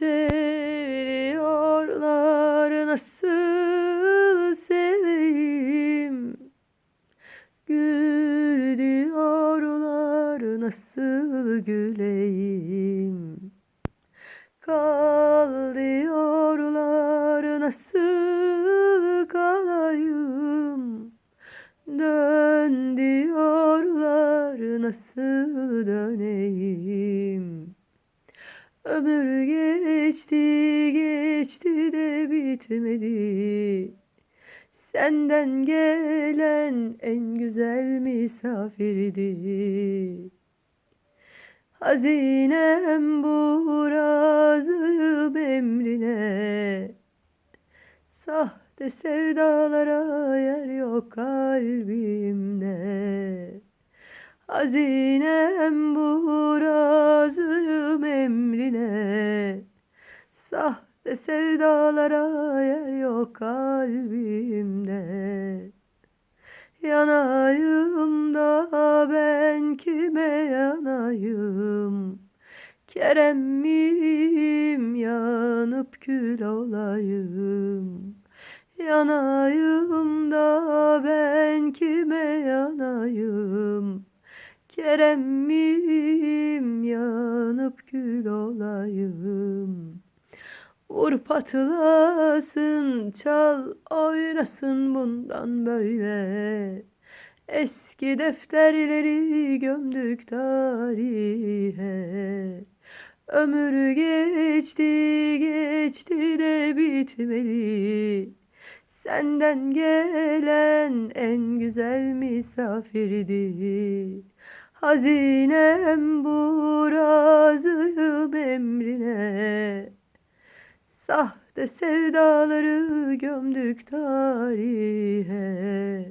Seviyorlar nasıl seveyim? Gül diyorlar nasıl güleyim? Kal diyorlar nasıl kalayım? Dön diyorlar nasıl döneyim Ömür geçti geçti de bitmedi. Senden gelen en güzel misafirdi. Hazinem bu razım emrine. Sahte sevdalara yer yok kalbimde Hazinem bu razım emrine. Sahte sevdalara yer yok kalbimde. Yanayım da ben kime yanayım? Kerem miyim yanıp kül olayım? Yanayım da ben kime yanayım Kerem miyim yanıp kül olayım? Vur patlasın çal oynasın bundan böyle. Eski defterleri gömdük tarihe. Ömür geçti geçti de bitmedi Senden gelen en güzel misafirdi Hazinem bu razıyım emrine. Sahte sevdaları gömdük tarihe